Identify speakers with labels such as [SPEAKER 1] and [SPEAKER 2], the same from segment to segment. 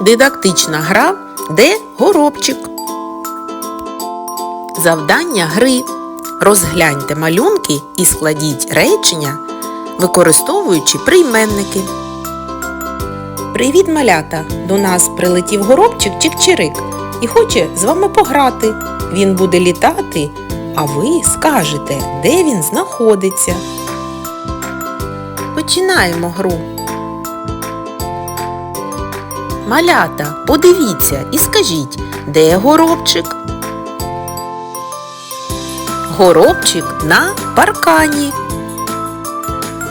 [SPEAKER 1] Дидактична гра Де горобчик. Завдання гри. Розгляньте малюнки і складіть речення, використовуючи прийменники. Привіт, малята! До нас прилетів горобчик Чик-Чирик і хоче з вами пограти. Він буде літати, а ви скажете, де він знаходиться. Починаємо гру. Малята, подивіться і скажіть, де горобчик? Горобчик на паркані.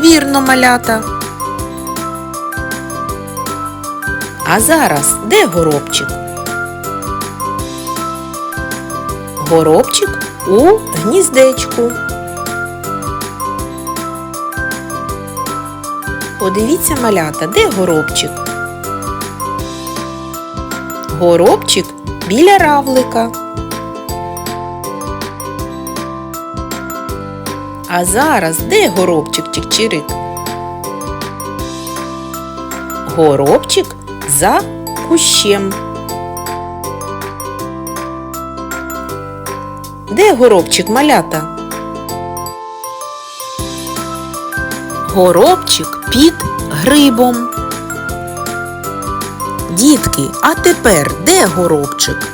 [SPEAKER 1] Вірно, малята. А зараз де горобчик? Горобчик у гніздечку. Подивіться, малята, де горобчик? Горобчик біля равлика. А зараз де горобчик Чик-Чирик? Горобчик за кущем. Де горобчик малята? Горобчик під грибом. Дітки, а тепер де горобчик?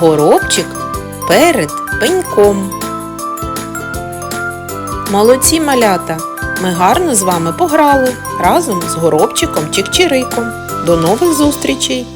[SPEAKER 1] Горобчик перед пеньком. Молодці малята! Ми гарно з вами пограли разом з горобчиком Чик-Чириком. До нових зустрічей!